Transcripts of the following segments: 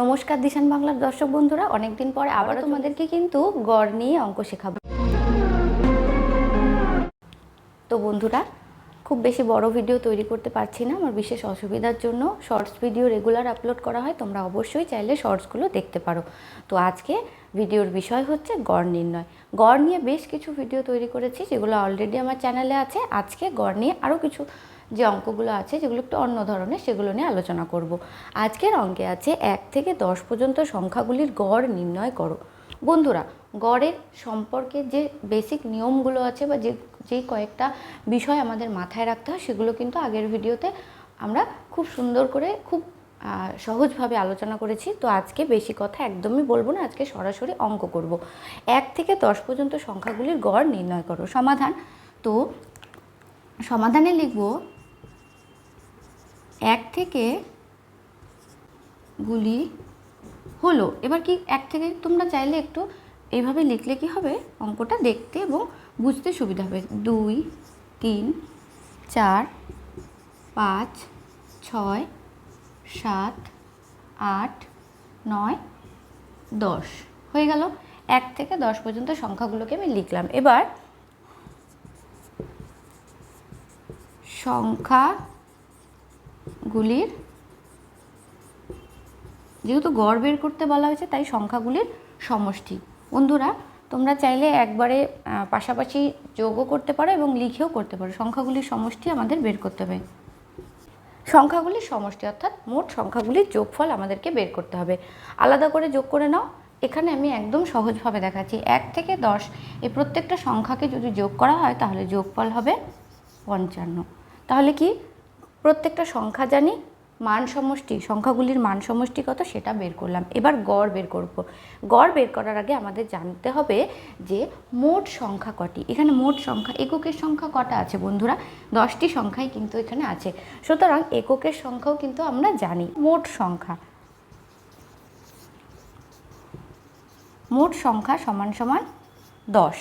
নমস্কার দিশান বাংলার দর্শক বন্ধুরা অনেকদিন পরে আবারও তোমাদেরকে কিন্তু গড় নিয়ে অঙ্ক শেখাবো। তো বন্ধুরা খুব বেশি বড় ভিডিও তৈরি করতে পারছি না। আমার বিশেষ অসুবিধার জন্য শর্টস ভিডিও রেগুলার আপলোড করা হয়। তোমরা অবশ্যই চাইলে শর্টসগুলো দেখতে পারো। তো আজকে ভিডিওর বিষয় হচ্ছে গড় নির্ণয়। গড় নিয়ে বেশ কিছু ভিডিও তৈরি করেছি যেগুলো অলরেডি আমার চ্যানেলে আছে। আজকে গড় নিয়ে আরও কিছু যে অঙ্কগুলো আছে, যেগুলো একটু অন্য ধরনের, সেগুলো নিয়ে আলোচনা করব। আজকের অঙ্কে আছে এক থেকে দশ পর্যন্ত সংখ্যাগুলির গড় নির্ণয় করো। বন্ধুরা, গড়ের সম্পর্কে যে বেসিক নিয়মগুলো আছে বা যে যেই কয়েকটা বিষয় আমাদের মাথায় রাখতে হয়, সেগুলো কিন্তু আগের ভিডিওতে আমরা খুব সুন্দর করে, খুব সহজভাবে আলোচনা করেছি। তো আজকে বেশি কথা একদমই বলব না, আজকে সরাসরি অঙ্ক করব। এক থেকে দশ পর্যন্ত সংখ্যাগুলির গড় নির্ণয় করো। সমাধান, তো সমাধানে লিখব এক থেকে গুলি হলো। এবার কি এক থেকে তোমরা চাইলে একটু এইভাবে লিখলে কি হবে? অঙ্কটা দেখতে এবং বুঝতে সুবিধা হবে। দুই, তিন, চার, পাঁচ, ছয়, সাত, আট, নয়, দশ। হয়ে গেল। এক থেকে দশ পর্যন্ত সংখ্যাগুলোকে আমি লিখলাম। এবার সংখ্যাগুলির, যেহেতু গড় বের করতে বলা হয়েছে, তাই সংখ্যাগুলির সমষ্টি। বন্ধুরা, তোমরা চাইলে একবারে পাশাপাশি যোগও করতে পারো এবং লিখেও করতে পারো। সংখ্যাগুলির সমষ্টি আমাদের বের করতে হবে। সংখ্যাগুলির সমষ্টি অর্থাৎ মোট সংখ্যাগুলির যোগফল আমাদেরকে বের করতে হবে। আলাদা করে যোগ করে নাও। এখানে আমি একদম সহজভাবে দেখাচ্ছি। এক থেকে দশ, এই প্রত্যেকটা সংখ্যাকে যদি যোগ করা হয়, তাহলে যোগফল হবে পঞ্চান্ন। তাহলে কি? প্রত্যেকটা সংখ্যা জানি মান সমষ্টি সংখ্যাগুলির মান সমষ্টি কত সেটা বের করলাম। এবার গড় বের করব। গড় বের করার আগে আমাদের জানতে হবে যে মোট সংখ্যা কটি। এখানে মোট সংখ্যা, এককের সংখ্যা কটা আছে বন্ধুরা? দশটি সংখ্যাই কিন্তু এখানে আছে। সুতরাং এককের সংখ্যাও কিন্তু আমরা জানি। মোট সংখ্যা। মোট সংখ্যা সমান সমান দশ।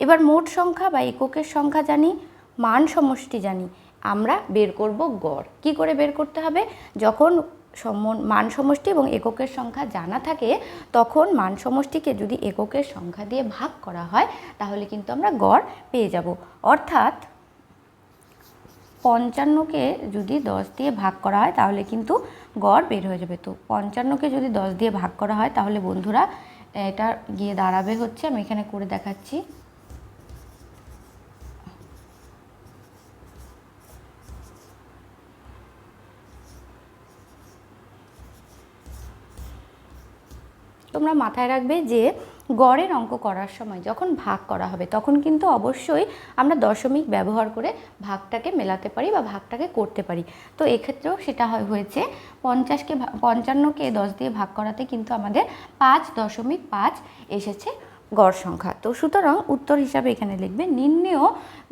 এবার মোট সংখ্যা বা এককের সংখ্যা জানি মান সমষ্টি জানি। আমরা বের করব গড়। কি করে বের করতে হবে? যখন মান সমষ্টি এবং এককের সংখ্যা জানা থাকে, তখন মান সমষ্টিকে যদি এককের সংখ্যা দিয়ে ভাগ করা হয়, তাহলে কিন্তু আমরা গড় পেয়ে যাব। অর্থাৎ পঞ্চান্নকে যদি দশ দিয়ে ভাগ করা হয়, তাহলে কিন্তু গড় বের হয়ে যাবে। তো পঞ্চান্নকে যদি দশ দিয়ে ভাগ করা হয়, তাহলে বন্ধুরা, এটা গিয়ে দাঁড়াবে হচ্ছে, আমি এখানে করে দেখাচ্ছি। তোমরা মাথায় রাখবে যে গড়ের অঙ্ক করার সময় যখন ভাগ করা হবে, তখন কিন্তু অবশ্যই আমরা দশমিক ব্যবহার করে ভাগটাকে মেলাতে পারি বা ভাগটাকে করতে পারি। তো এক্ষেত্রেও সেটা হয়- হয়েছে পঞ্চাশকে পঞ্চান্নকে দশ দিয়ে ভাগ করাতে কিন্তু আমাদের পাঁচ দশমিক পাঁচ এসেছে গড় সংখ্যা। তো সুতরাং উত্তর হিসাবে এখানে লিখবে নির্ণেয়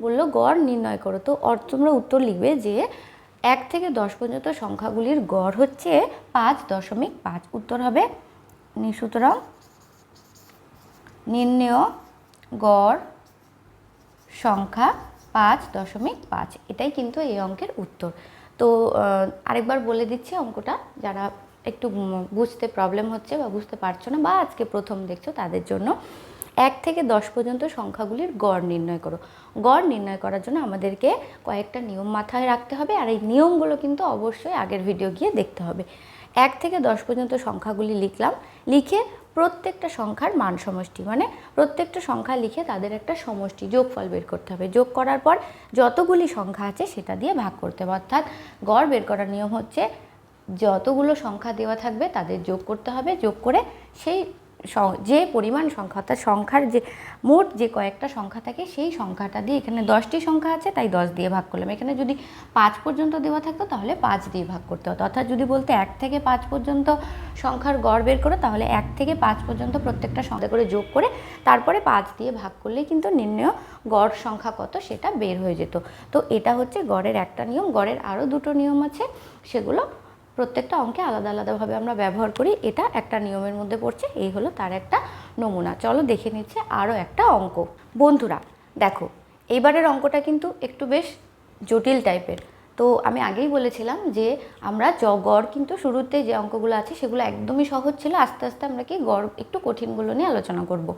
বলল গড় নির্ণয় করো। তো তোমরা উত্তর লিখবে যে এক থেকে দশ পর্যন্ত সংখ্যাগুলির গড় হচ্ছে পাঁচ দশমিক পাঁচ। উত্তর হবে সুতরাং নির্ণেয় গড় সংখ্যা পাঁচ দশমিক পাঁচ। এটাই কিন্তু এই অঙ্কের উত্তর। তো আরেকবার বলে দিচ্ছি অঙ্কটা। যারা একটু বুঝতে প্রবলেম হচ্ছে বা বুঝতে পারছ না বা আজকে প্রথম দেখছ, তাদের জন্য এক থেকে দশ পর্যন্ত সংখ্যাগুলির গড় নির্ণয় করো। গড় নির্ণয় করার জন্য আমাদেরকে কয়েকটা নিয়ম মাথায় রাখতে হবে। আর এই নিয়মগুলো কিন্তু অবশ্যই আগের ভিডিও গিয়ে দেখতে হবে। এক থেকে দশ পর্যন্ত সংখ্যাগুলি লিখলাম। লিখে প্রত্যেকটা সংখ্যার মান সমষ্টি মানে প্রত্যেকটা সংখ্যা লিখে তাদের একটা সমষ্টি, যোগফল বের করতে হবে। যোগ করার পর যতগুলি সংখ্যা আছে সেটা দিয়ে ভাগ করতে হবে। অর্থাৎ গড় বের করার নিয়ম হচ্ছে, যতগুলো সংখ্যা দেওয়া থাকবে তাদের যোগ করতে হবে। যোগ করে সেই যে পরিমাণ সংখ্যা, অর্থাৎ সংখ্যার যে, মোট যে কয়েকটা সংখ্যা থাকে, সেই সংখ্যাটা দিয়ে এখানে দশটি সংখ্যা আছে, তাই দশ দিয়ে ভাগ করলাম। এখানে যদি পাঁচ পর্যন্ত দেওয়া থাকতো, তাহলে পাঁচ দিয়ে ভাগ করতে হতো। অর্থাৎ যদি বলতে এক থেকে পাঁচ পর্যন্ত সংখ্যার গড় বের করো, তাহলে এক থেকে পাঁচ পর্যন্ত প্রত্যেকটা সংখ্যা করে যোগ করে, তারপরে পাঁচ দিয়ে ভাগ করলেই কিন্তু নির্ণয় গড় সংখ্যা কত, সেটা বের হয়ে যেত। তো এটা হচ্ছে গড়ের একটা নিয়ম। গড়ের আরও দুটো নিয়ম আছে, সেগুলো প্রত্যেকটা অঙ্কে আলাদা আলাদাভাবে আমরা ব্যবহার করি। এটা একটা নিয়মের মধ্যে পড়ছে, এই হলো তার একটা নমুনা। চলো দেখে নিচ্ছে আরও একটা অঙ্ক। বন্ধুরা, দেখো এইবারের অঙ্কটা কিন্তু একটু বেশ জটিল টাইপের। তো আমি আগেই বলেছিলাম যে আমরা জ গড় কিন্তু শুরুতে যে অঙ্কগুলো আছে সেগুলো একদমই সহজ ছিল। আস্তে আস্তে আমরা কি গড় একটু কঠিনগুলো নিয়ে আলোচনা করব।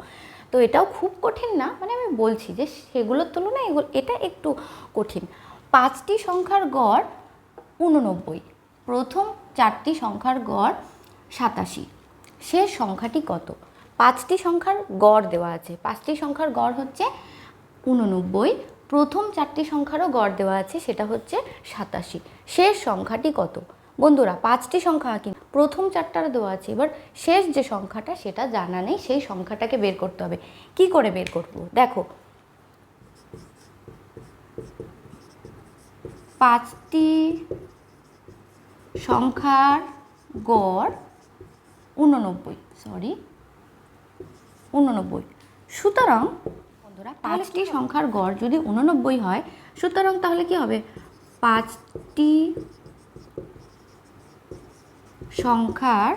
তো এটাও খুব কঠিন না মানে আমি বলছি যে সেগুলোর তুলনায় এটা একটু কঠিন। পাঁচটি সংখ্যার গড় উননব্বই। প্রথম চারটি সংখ্যার গড় সাতাশি। শেষ সংখ্যাটি কত? পাঁচটি সংখ্যার গড় দেওয়া আছে। পাঁচটি সংখ্যার গড় হচ্ছে উননব্বই। প্রথম চারটি সংখ্যারও গড় দেওয়া আছে, সেটা হচ্ছে সাতাশি। শেষ সংখ্যাটি কত? বন্ধুরা, পাঁচটি সংখ্যা কিন্তু প্রথম চারটার দেওয়া আছে। এবার শেষ যে সংখ্যাটা, সেটা জানা নেই। সেই সংখ্যাটাকে বের করতে হবে। কি করে বের করব? দেখো। পাঁচটি সংখ্যার গড় উননব্বই সরি উননব্বই সুতরাং বন্ধুরা পাঁচটি সংখ্যার গড় যদি উননব্বই হয় সুতরাং তাহলে কি হবে? পাঁচটি সংখ্যার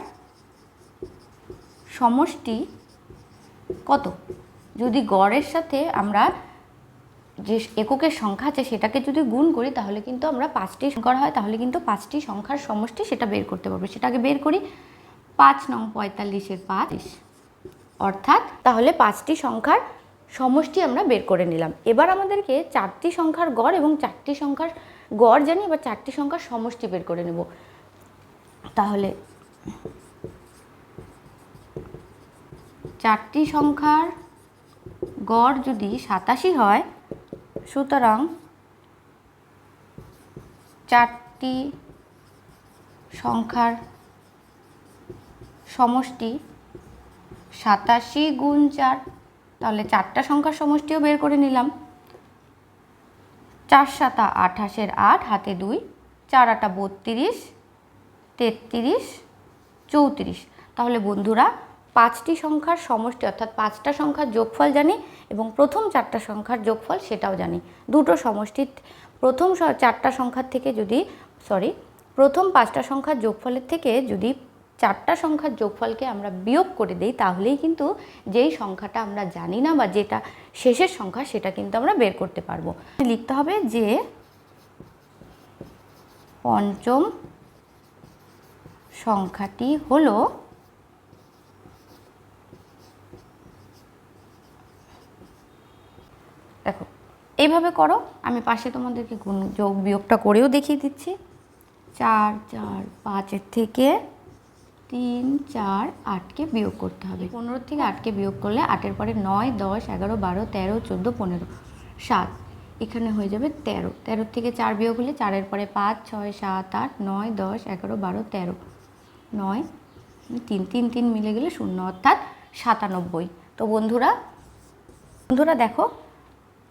সমষ্টি কত? যদি গড়ের সাথে আমরা যে এককের সংখ্যা আছে সেটাকে যদি গুণ করি, তাহলে কিন্তু আমরা পাঁচটি সংখ্যা হয়, তাহলে কিন্তু পাঁচটি সংখ্যার সমষ্টি সেটা বের করতে পারব। সেটাকে বের করি। পাঁচ নং পঁয়তাল্লিশের পাঁচ। অর্থাৎ তাহলে পাঁচটি সংখ্যার সমষ্টি আমরা বের করে নিলাম। এবার আমাদেরকে চারটি সংখ্যার গড় এবং চারটি সংখ্যার গড় জানি, এবার চারটি সংখ্যার সমষ্টি বের করে নেব। তাহলে চারটি সংখ্যার গড় যদি সাতাশি হয় সুতরাং চারটি সংখ্যার সমষ্টি সাতাশি গুণ চার, তাহলে চারটা সংখ্যার সমষ্টিও বের করে নিলাম। চার সাতা আঠাশের আট, হাতে দুই, চার আটা বত্রিশ, তেত্রিশ, চৌত্রিশ। তাহলে বন্ধুরা পাঁচটি সংখ্যার সমষ্টি, অর্থাৎ পাঁচটা সংখ্যার যোগফল জানি এবং প্রথম চারটা সংখ্যার যোগফল সেটাও জানি। দুটো সমষ্টি, প্রথম চারটা সংখ্যার থেকে যদি সরি প্রথম পাঁচটা সংখ্যার যোগফলের থেকে যদি চারটা সংখ্যার যোগফলকে আমরা বিয়োগ করে দিই, তাহলেই কিন্তু যেই সংখ্যাটা আমরা জানি না বা যেটা শেষের সংখ্যা সেটা কিন্তু আমরা বের করতে পারব। লিখতে হবে যে পঞ্চম সংখ্যাটি হলো দেখো, এইভাবে করো, আমি পাশে তোমাদেরকে গুণ যোগ বিয়োগটা করেও দেখিয়ে দিচ্ছি। চার চার, পাঁচের থেকে তিন, চার, আটকে বিয়োগ করতে হবে। পনেরো থেকে আটকে বিয়োগ করলে আটের পরে নয়, দশ, এগারো, বারো, তেরো, চোদ্দ, পনেরো, সাত, এখানে হয়ে যাবে তেরো। তেরো থেকে চার বিয়োগ হলে চারের পরে পাঁচ, ছয়, সাত, আট, নয়, দশ, এগারো, বারো, তেরো, নয়, তিন তিন তিন মিলে গেলে শূন্য, অর্থাৎ সাতানব্বই। তো বন্ধুরা বন্ধুরা দেখো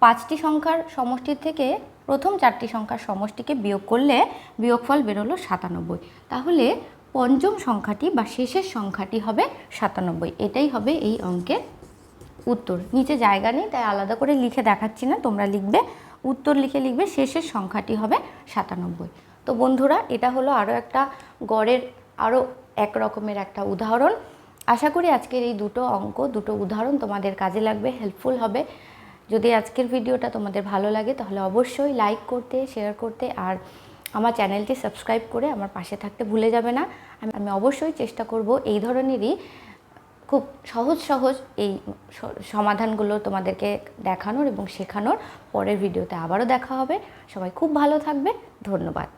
পাঁচটি সংখ্যার সমষ্টির থেকে প্রথম চারটি সংখ্যার সমষ্টিকে বিয়োগ করলে বিয়োগফল বেরোলো সাতানব্বই। তাহলে পঞ্চম সংখ্যাটি বা শেষের সংখ্যাটি হবে সাতানব্বই। এটাই হবে এই অঙ্কের উত্তর। নিচে জায়গা নেই, তাই আলাদা করে লিখে দেখাচ্ছি না, তোমরা লিখবে। উত্তর লিখে লিখবে, শেষের সংখ্যাটি হবে সাতানব্বই। তো বন্ধুরা, এটা হলো আরও একটা গড়ের, আরও এক রকমের একটা উদাহরণ। আশা করি আজকের এই দুটো অঙ্ক, দুটো উদাহরণ তোমাদের কাজে লাগবে হেল্পফুল হবে। যদি আজকের ভিডিওটা তোমাদের ভালো লাগে, তাহলে অবশ্যই লাইক করতে শেয়ার করতে আর আমার চ্যানেলটি সাবস্ক্রাইব করে আমার পাশে থাকতে ভুলে যাবে না। আমি অবশ্যই চেষ্টা করব এই ধরনেরই খুব সহজ সহজ এই সমাধানগুলো তোমাদেরকে দেখানোর এবং শেখানোর। পরের ভিডিওতে আবারও দেখা হবে। সবাই খুব ভালো থাকবে। ধন্যবাদ।